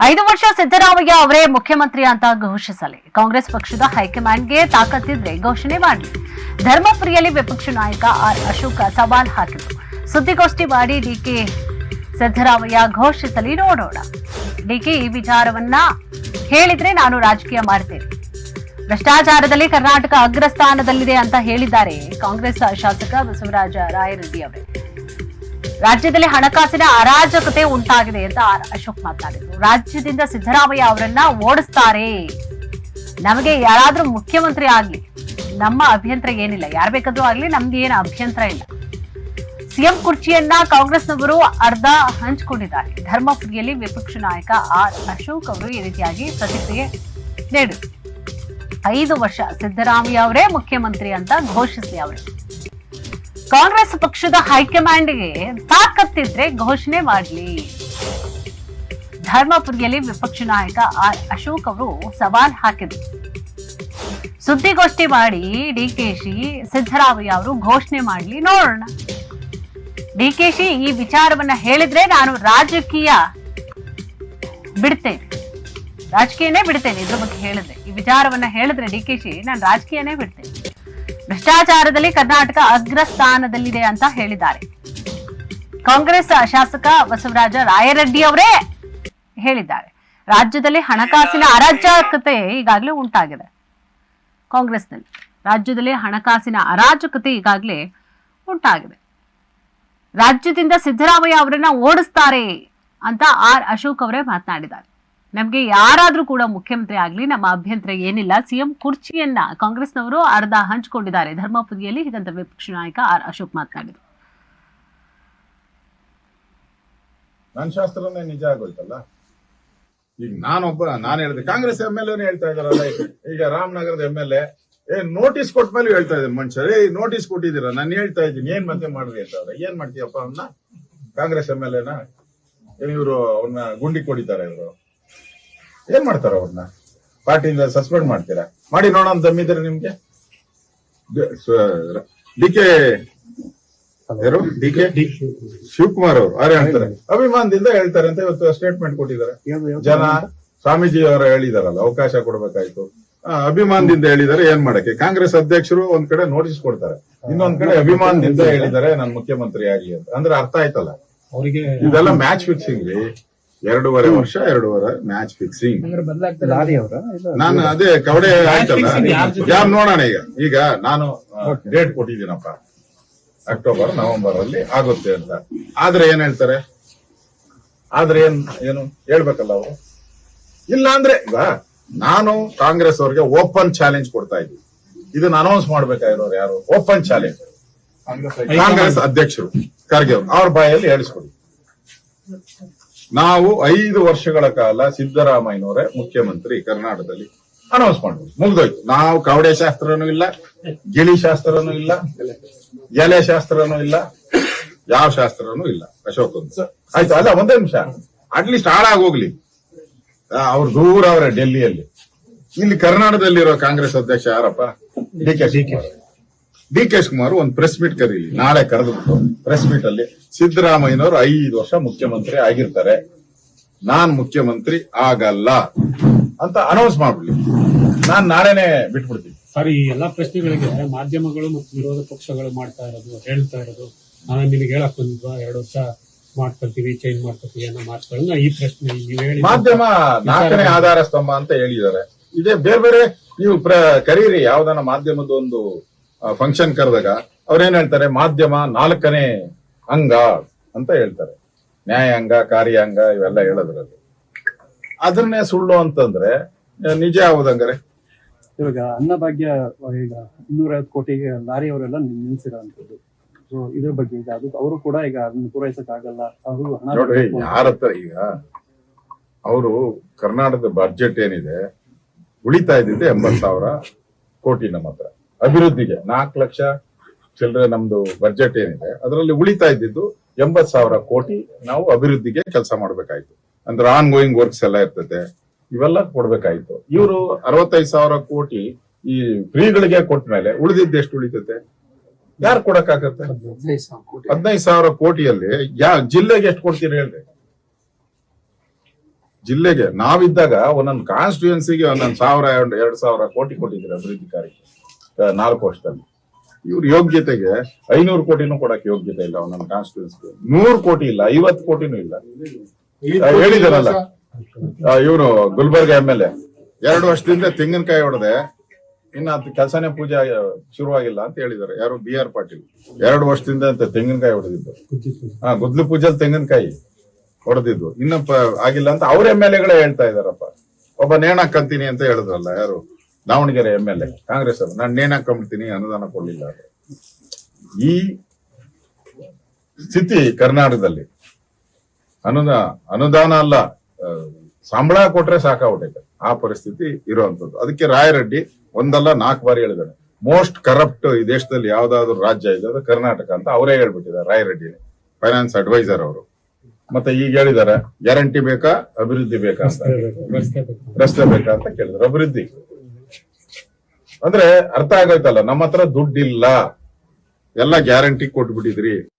ಐದು ವರ್ಷ ಸಿದ್ದರಾಮಯ್ಯ ಅವರೇ ಮುಖ್ಯಮಂತ್ರಿ ಅಂತ ಘೋಷಿಸಲಿ. ಕಾಂಗ್ರೆಸ್ ಪಕ್ಷದ ಹೈಕಮಾಂಡ್ಗೆ ತಾಕತ್ತಿದ್ರೆ ಘೋಷಣೆ ಮಾಡಲಿ ಧರ್ಮಪುರಿಯಲ್ಲಿ ವಿಪಕ್ಷ ನಾಯಕ ಆರ್ ಅಶೋಕ ಸವಾಲ್ ಹಾಕಿದ್ರು. ಸುದ್ದಿಗೋಷ್ಠಿ ಮಾಡಿ ಡಿಕೆ ಸಿದ್ದರಾಮಯ್ಯ ಘೋಷಿಸಲಿ ನೋಡೋಣ. ಡಿಕೆ ಈ ವಿಚಾರವನ್ನ ಹೇಳಿದ್ರೆ ನಾನು ರಾಜಕೀಯ ಮಾಡ್ತೇನೆ. ಭ್ರಷ್ಟಾಚಾರದಲ್ಲಿ ಕರ್ನಾಟಕ ಅಗ್ರಸ್ಥಾನದಲ್ಲಿದೆ ಅಂತ ಹೇಳಿದ್ದಾರೆ ಕಾಂಗ್ರೆಸ್ ಶಾಸಕ ಬಸವರಾಜ ರಾಯರೆಡ್ಡಿ ಅವರೇ. ರಾಜ್ಯದಲ್ಲಿ ಹಣಕಾಸಿನ ಅರಾಜಕತೆ ಉಂಟಾಗಿದೆ ಅಂತ ಆರ್ ಅಶೋಕ್ ಮಾತನಾಡಿದ್ರು. ರಾಜ್ಯದಿಂದ ಸಿದ್ದರಾಮಯ್ಯ ಅವರನ್ನ ಓಡಿಸ್ತಾರೆ. ನಮಗೆ ಯಾರಾದ್ರೂ ಮುಖ್ಯಮಂತ್ರಿ ಆಗ್ಲಿ, ನಮ್ಮ ಅಭ್ಯಂತರ ಏನಿಲ್ಲ. ಯಾರು ಬೇಕಾದ್ರೂ ಆಗ್ಲಿ ನಮ್ಗೆ ಏನು ಅಭ್ಯಂತರ ಇಲ್ಲ. ಸಿಎಂ ಕುರ್ಚಿಯನ್ನ ಕಾಂಗ್ರೆಸ್ನವರು ಅರ್ಧ ಹಂಚಿಕೊಂಡಿದ್ದಾರೆ. ಧರ್ಮಪುರಿಯಲ್ಲಿ ವಿಪಕ್ಷ ನಾಯಕ ಆರ್ ಅಶೋಕ್ ಅವರು ಈ ರೀತಿಯಾಗಿ ಪ್ರತಿಕ್ರಿಯೆ ನೀಡಿದರು. ಐದು ವರ್ಷ ಸಿದ್ದರಾಮಯ್ಯ ಅವರೇ ಮುಖ್ಯಮಂತ್ರಿ ಅಂತ ಘೋಷಿಸಿ ಅವರು. ಕಾಂಗ್ರೆಸ್ ಪಕ್ಷದ ಹೈಕಮಾಂಡ್ಗೆ ತಾಕತ್ತಿದ್ರೆ ಘೋಷಣೆ ಮಾಡಲಿ. ಧರ್ಮಪುರಿಯಲ್ಲಿ ವಿಪಕ್ಷ ನಾಯಕ ಆರ್ ಅಶೋಕ್ ಅವರು ಸವಾಲ್ ಹಾಕಿದ್ರು. ಸುದ್ದಿಗೋಷ್ಠಿ ಮಾಡಿ ಡಿಕೆಶಿ ಸಿದ್ದರಾಮಯ್ಯ ಅವರು ಘೋಷಣೆ ಮಾಡಲಿ ನೋಡೋಣ. ಡಿಕೆಶಿ ಈ ವಿಚಾರವನ್ನ ಹೇಳಿದ್ರೆ ನಾನು ರಾಜಕೀಯ ಬಿಡ್ತೇನೆ. ರಾಜಕೀಯನೇ ಬಿಡ್ತೇನೆ ಇದ್ರ ಬಗ್ಗೆ ಹೇಳಿದ್ರೆ. ಈ ವಿಚಾರವನ್ನ ಹೇಳಿದ್ರೆ ಡಿಕೆಶಿ ನಾನು ರಾಜಕೀಯನೇ ಬಿಡ್ತೇನೆ. ಭ್ರಷ್ಟಾಚಾರದಲ್ಲಿ ಕರ್ನಾಟಕ ಅಗ್ರ ಸ್ಥಾನದಲ್ಲಿದೆ ಅಂತ ಹೇಳಿದ್ದಾರೆ. ಕಾಂಗ್ರೆಸ್ ಶಾಸಕ ಬಸವರಾಜ ರಾಯರೆಡ್ಡಿ ಅವರೇ ಹೇಳಿದ್ದಾರೆ. ರಾಜ್ಯದಲ್ಲಿ ಹಣಕಾಸಿನ ಅರಾಜಕತೆ ಈಗಾಗಲೇ ಉಂಟಾಗಿದೆ. ಕಾಂಗ್ರೆಸ್ನಲ್ಲಿ ರಾಜ್ಯದಲ್ಲಿ ಹಣಕಾಸಿನ ಅರಾಜಕತೆ ಈಗಾಗಲೇ ಉಂಟಾಗಿದೆ. ರಾಜ್ಯದಿಂದ ಸಿದ್ದರಾಮಯ್ಯ ಅವರನ್ನ ಓಡಿಸ್ತಾರೆ ಅಂತ ಆರ್ ಅಶೋಕ್ ಅವರೇ ಮಾತನಾಡಿದ್ದಾರೆ. ನಮಗೆ ಯಾರಾದ್ರೂ ಕೂಡ ಮುಖ್ಯಮಂತ್ರಿ ಆಗಲಿ ನಮ್ಮ ಅಭ್ಯಂತರ ಏನಿಲ್ಲ. ಸಿಎಂ ಕುರ್ಚಿಯನ್ನ ಕಾಂಗ್ರೆಸ್ನವರು ಅರ್ಧ ಹಂಚಿಕೊಂಡಿದ್ದಾರೆ. ಧರ್ಮಪುರಿಯಲ್ಲಿ ಹೀಗಂತ ವಿಪಕ್ಷ ನಾಯಕ ಆರ್ ಅಶೋಕ್ ಮಾತನಾಡಿದರು. ನನ್ನ ಶಾಸ್ತ್ರನೇ ನಿಜ ಆಗೋಯ್ತಲ್ಲ? ಈಗ ನಾನೊಬ್ಬ, ನಾನು ಹೇಳಿದೆ, ಕಾಂಗ್ರೆಸ್ ಎಂ ಎಲ್ ಹೇಳ್ತಾ ಇದಾರಲ್ಲ ಈಗ ರಾಮನಗರದ ಎಂ ಎಲ್ ಎ ನೋಟಿಸ್ ಕೊಟ್ಟ ಮೇಲೆ ಹೇಳ್ತಾ ಇದ್ದೀನಿ ಮನುಷ್ಯರೇ, ಏ ನೋಟಿಸ್ ಕೊಟ್ಟಿದ್ದೀರಾ? ನಾನು ಹೇಳ್ತಾ ಇದ್ದೀನಿ, ಏನ್ ಮತ್ತೆ ಮಾಡ್ರಿ ಅಂತ ಅವ್ರೆ. ಏನ್ ಮಾಡ್ತೀಯಪ್ಪ ಅವನ್ನ ಕಾಂಗ್ರೆಸ್ ಎಂ ಎಲ್ ಎನ? ಇವರು ಅವ್ರನ್ನ ಗುಂಡಿ ಕೊಡಿತಾರೆ ಇವರು. ಏನ್ ಮಾಡ್ತಾರ ಅವ್ರನ್ನ? ಪಾರ್ಟಿಯಿಂದ ಸಸ್ಪೆಂಡ್ ಮಾಡ್ತೀರಾ? ಮಾಡಿ ನೋಡೋಣ ದಮ್ಮಿದ್ರೆ ನಿಮ್ಗೆ? ಡಿ ಕೆ ಯಾರು? D K? ಶಿವಕುಮಾರ್ ಅವರು ಅರೆ ಹೇಳ್ತಾರೆ ಅಭಿಮಾನದಿಂದ ಹೇಳ್ತಾರೆ ಅಂತ ಇವತ್ತು ಸ್ಟೇಟ್ಮೆಂಟ್ ಕೊಟ್ಟಿದ್ದಾರೆ. ಜನ ಸ್ವಾಮೀಜಿ ಅವರ ಹೇಳಿದಾರಲ್ಲ ಅವಕಾಶ ಕೊಡ್ಬೇಕಾಯ್ತು. ಅಭಿಮಾನದಿಂದ ಹೇಳಿದಾರೆ ಏನ್ ಮಾಡಕ್ಕೆ? ಕಾಂಗ್ರೆಸ್ ಅಧ್ಯಕ್ಷರು ಒಂದ್ ಕಡೆ ನೋಟಿಸ್ ಕೊಡ್ತಾರೆ. ಇನ್ನೊಂದ್ ಕಡೆ ಅಭಿಮಾನದಿಂದ ಹೇಳಿದಾರೆ ನಾನು ಮುಖ್ಯಮಂತ್ರಿ ಆಗಿ ಅಂತ. ಅಂದ್ರೆ ಅರ್ಥ ಆಯ್ತಲ್ಲ? ಅವರಿಗೆ ಇದೆಲ್ಲ ಮ್ಯಾಚ್ ಫಿಕ್ಸಿಂಗ್ ರೀ. ಎರಡೂವರೆ ವರ್ಷ ಎರಡೂವರೆ ಮ್ಯಾಚ್ ಫಿಕ್ಸಿಂಗ್ ನಾನು ಅದೇ ಕವಡೆ ಆಯ್ತಲ್ಲ ಯಾರು ನೋಡೋಣ ಈಗ? ಈಗ ನಾನು ಡೇಟ್ ಕೊಟ್ಟಿದ್ದೀನಪ್ಪ. ಅಕ್ಟೋಬರ್ ನವೆಂಬರ್ ಅಲ್ಲಿ ಆಗುತ್ತೆ ಅಂತ. ಆದ್ರೆ ಏನ್ ಹೇಳ್ತಾರೆ? ಆದ್ರೆ ಏನ್ ಏನು ಹೇಳ್ಬೇಕಲ್ಲ ಅವರು? ಇಲ್ಲ ಅಂದ್ರೆ ಈಗ ನಾನು ಕಾಂಗ್ರೆಸ್ ಅವ್ರಿಗೆ ಓಪನ್ ಚಾಲೆಂಜ್ ಕೊಡ್ತಾ ಇದ್ದೀನಿ. ಇದನ್ನ ಅನೌನ್ಸ್ ಮಾಡ್ಬೇಕಾಗಿರೋರು ಯಾರು? ಓಪನ್ ಚಾಲೆಂಜ್ ಕಾಂಗ್ರೆಸ್ ಅಧ್ಯಕ್ಷರು ಖರ್ಗೆ ಅವರು. ಅವ್ರ ಬಾಯಲ್ಲಿ ಹೇಳಿಸ್ಕೊಡಿ. ನಾವು ಐದು ವರ್ಷಗಳ ಕಾಲ ಸಿದ್ದರಾಮಯ್ಯನವರೇ ಮುಖ್ಯಮಂತ್ರಿ ಕರ್ನಾಟಕದಲ್ಲಿ. ಅನೌನ್ಸ್ ಮಾಡ್ಬೋದು. ಮುಗ್ದೋಯ್ತು. ನಾವು ಕವಡೆ ಶಾಸ್ತ್ರನೂ ಇಲ್ಲ ಗಿಳಿ ಶಾಸ್ತ್ರನೂ ಇಲ್ಲ ಎಲೆ ಶಾಸ್ತ್ರನೂ ಇಲ್ಲ ಯಾವ ಶಾಸ್ತ್ರನೂ ಇಲ್ಲ. ಅಶೋಕ್ ಆಯ್ತು ಅಲ್ಲ ಒಂದೇ ನಿಮಿಷ. ಅಟ್ಲೀಸ್ಟ್ ಹಾಳಾಗೋಗ್ಲಿ ಅವ್ರು ದೂರ ಅವ್ರೆ ಡೆಲ್ಲಿಯಲ್ಲಿ. ಇಲ್ಲಿ ಕರ್ನಾಟಕದಲ್ಲಿರೋ ಕಾಂಗ್ರೆಸ್ ಅಧ್ಯಕ್ಷ ಯಾರಪ್ಪ? D K Shivakumar. D K Shivakumar. ಒಂದು ಪ್ರೆಸ್ ಮೀಟ್ ಕರೀಲಿ. ನಾಳೆ ಕರೆದ್ಬಿಟ್ಟು ಪ್ರೆಸ್ ಮೀಟ್ ಅಲ್ಲಿ ಸಿದ್ದರಾಮಯ್ಯನವರು ಐದು ವರ್ಷ ಮುಖ್ಯಮಂತ್ರಿ ಆಗಿರ್ತಾರೆ. ನಾನ್ ಮುಖ್ಯಮಂತ್ರಿ ಆಗಲ್ಲ. ಅಂತ ಅನೌನ್ಸ್ ಮಾಡ್ಬಿಡಿ ನಾನ್ ನಾಳೆನೆ ಬಿಟ್ಬಿಡ್ತೀನಿ. ಸರಿ ಈ ಎಲ್ಲಾ ಪ್ರಶ್ನೆಗಳಿಗೆ ಮಾಧ್ಯಮಗಳು ಮತ್ತು ವಿರೋಧ ಪಕ್ಷಗಳು ಮಾಡ್ತಾ ಇರೋದು ಹೇಳ್ತಾ ಇರೋದು ನಾನು ನಿಮಗೆ ಹೇಳಕ್ ಬಂದ್ವಾ ಎರಡು ವರ್ಷ ಮಾಡ್ಕೊಳ್ತೀವಿ ಚೇಂಜ್ ಮಾಡ್ಕೊತೀವಿ ಅನ್ನೋ ಮಾತುಗಳನ್ನ ಈ ಪ್ರಶ್ನೆ ನೀವು ಹೇಳಿ ಮಾಧ್ಯಮ ನಾಲ್ಕನೇ ಆಧಾರ ಸ್ತಂಭ ಅಂತ ಹೇಳಿದ್ದಾರೆ. ಇದೇ ಬೇರೆ ಬೇರೆ ನೀವು ಪ್ರ ಕರೀರಿ ಯಾವ್ದಾನ ಮಾಧ್ಯಮದ ಒಂದು ಫಂಕ್ಷನ್ ಕರೆದಾಗ ಅವ್ರೇನ್ ಹೇಳ್ತಾರೆ? ಮಾಧ್ಯಮ ನಾಲ್ಕನೇ ಅಂಗ ಅಂತ ಹೇಳ್ತಾರೆ. ನ್ಯಾಯಾಂಗ ಕಾರ್ಯಾಂಗ ಇವೆಲ್ಲ ಹೇಳೋದ್ರಲ್ಲಿ. ಅದನ್ನೇ ಸುಳ್ಳು ಅಂತಂದ್ರೆ ನಿಜ ಯಾವುದಂಗಾರೆ ಇವಾಗ ಅನ್ನಭಾಗ್ಯ ಈಗ ಇನ್ನೂರೈವತ್ತು ಕೋಟಿಗೆ ಲಾರಿಯವರೆಲ್ಲ ನಿಲ್ಸಿರೋಂಥದ್ದು ಸೊ ಇದ್ರ ಬಗ್ಗೆ ಈಗ ಅದು ಅವರು ಕೂಡ ಈಗ ಅದನ್ನ ಪೂರೈಸಕ್ ಆಗಲ್ಲ ಅವರು ಹಣ ನೋಡ್ರಿ ಯಾರ ಹತ್ರ ಈಗ ಅವರು ಕರ್ನಾಟಕದ ಬಜೆಟ್ ಏನಿದೆ ಉಳಿತಾ ಇದ್ದಿದ್ದು ಎಂಬತ್ ಸಾವಿರ ಕೋಟಿ ನಮ್ಮ ಹತ್ರ ಅಭಿವೃದ್ಧಿಗೆ ನಾಲ್ಕು ಲಕ್ಷ ಚಿಲ್ಲರೆ ನಮ್ದು ಬಜೆಟ್ ಏನಿದೆ ಅದರಲ್ಲಿ ಉಳಿತಾ ಇದ್ದಿದ್ದು ಎಂಬತ್ ಸಾವಿರ ಕೋಟಿ ನಾವು ಅಭಿವೃದ್ಧಿಗೆ ಕೆಲಸ ಮಾಡ್ಬೇಕಾಯ್ತು. ಅಂದ್ರೆ ಆನ್ ಗೋಯಿಂಗ್ ವರ್ಕ್ಸ್ ಎಲ್ಲ ಇರ್ತದೆ. ಇವೆಲ್ಲ ಕೊಡ್ಬೇಕಾಯ್ತು. ಇವರು ಅರವತ್ತೈದು ಸಾವಿರ ಕೋಟಿ ಈ ಫ್ರೀಗಳಿಗೆ ಕೊಟ್ಟ ಮೇಲೆ ಉಳಿದಿದ್ದು ಎಷ್ಟು ಉಳಿತೈತೆ? ಯಾರು ಕೊಡಕ್ಕಾಗತ್ತೆ? ಹದಿನೈದು ಸಾವಿರ ಕೋಟಿಯಲ್ಲಿ ಯಾ ಜಿಲ್ಲೆಗೆ ಎಷ್ಟು ಕೊಡ್ತೀರಿ ಹೇಳ್ರಿ. ಜಿಲ್ಲೆಗೆ ನಾವಿದ್ದಾಗ ಒಂದೊಂದು ಕಾನ್ಸ್ಟಿಟ್ಯೂನ್ಸಿಗೆ ಒಂದೊಂದು ಸಾವಿರ ಎರಡು ಎರಡ್ ಸಾವಿರ ಕೋಟಿ ಕೊಟ್ಟಿದ್ದೀರಿ ಅಭಿವೃದ್ಧಿ ಕಾರ್ಯ ಆ, ನಾಲ್ಕು ವರ್ಷದಲ್ಲಿ. ಇವ್ರ ಯೋಗ್ಯತೆಗೆ ಐನೂರು ಕೋಟಿನೂ ಕೊಡಕ್ಕೆ ಯೋಗ್ಯತೆ ಇಲ್ಲ ಒಂದೊಂದು ಕಾನ್ಸ್ಟಿಟ್ಯೂನ್ಸಿಗೆ ನೂರು ಕೋಟಿ ಇಲ್ಲ ಐವತ್ತು ಕೋಟಿನೂ ಇಲ್ಲ. ಆ, ಹೇಳಿದಾರಲ್ಲ ಇವನು ಗುಲ್ಬರ್ಗ ಎಂ ಎಲ್ ಎ. ಎರಡು ವರ್ಷದಿಂದ ತೆಂಗಿನಕಾಯಿ ಹೊಡೆದೆ ಇನ್ನ ಅದು ಕೆಲಸನೇ ಪೂಜೆ ಶುರುವಾಗಿಲ್ಲ ಅಂತ ಹೇಳಿದ್ದಾರೆ. ಯಾರು ಬಿ ಆರ್ ಪಾಟೀಲ್. ಎರಡು ವರ್ಷದಿಂದ ಅಂತ ತೆಂಗಿನಕಾಯಿ ಹೊಡೆದಿದ್ದು ಹಾ ಗುದ್ಲು ಪೂಜೆಲ್ ತೆಂಗಿನಕಾಯಿ ಹೊಡೆದಿದ್ದು ಇನ್ನ ಆಗಿಲ್ಲ ಅಂತ ಅವ್ರ ಎಂ ಎಲ್ ಎಗಳೇ ಹೇಳ್ತಾ ಇದಾರಪ್ಪ ಒಬ್ಬ ನೇಣಾಕಂತೀನಿ ಅಂತ ಹೇಳಿದ್ರಲ್ಲ ಯಾರು? Davanagere M L A Congress ಅವರು. ನಾನು ನೇಣಾಕೊಂಡ್ಬಿಡ್ತೀನಿ ಅನುದಾನ ಕೊಡ್ಲಿಲ್ಲ. ಈ ಸ್ಥಿತಿ ಕರ್ನಾಟಕದಲ್ಲಿ ಅನುದಾನ ಅನುದಾನ ಅಲ್ಲ ಸಂಬಳ ಕೊಟ್ರೆ ಸಾಕಾಗ್ಬಿಟ್ಟೈತೆ ಆ ಪರಿಸ್ಥಿತಿ ಇರುವಂತದ್ದು ಅದಕ್ಕೆ ರಾಯರೆಡ್ಡಿ ಒಂದಲ್ಲ ನಾಲ್ಕು ಬಾರಿ ಹೇಳಿದಾರೆ ಮೋಸ್ಟ್ ಕರಪ್ಟ್ ಈ ದೇಶದಲ್ಲಿ ಯಾವ್ದಾದ್ರು ರಾಜ್ಯ ಇದೆ ಅದು ಕರ್ನಾಟಕ ಅಂತ ಅವರೇ ಹೇಳ್ಬಿಟ್ಟಿದ್ದಾರೆ ರಾಯರೆಡ್ಡಿ ಫೈನಾನ್ಸ್ ಅಡ್ವೈಸರ್ ಅವರು. ಮತ್ತೆ ಈಗ ಹೇಳಿದ್ದಾರೆ ಗ್ಯಾರಂಟಿ ಬೇಕಾ ಅಭಿವೃದ್ಧಿ ಬೇಕಾ ಅಂತ. ರಸ್ತೆ ಬೇಕಾ ಅಂತ ಕೇಳಿದ್ರು ಅಭಿವೃದ್ಧಿ. ಅಂದ್ರೆ ಅರ್ಥ ಆಗೋಯ್ತಲ್ಲ ನಮ್ಮ ಹತ್ರ ದುಡ್ಡಿಲ್ಲ. ಎಲ್ಲ ಗ್ಯಾರಂಟಿ ಕೊಟ್ಬಿಟ್ಟಿದ್ರಿ.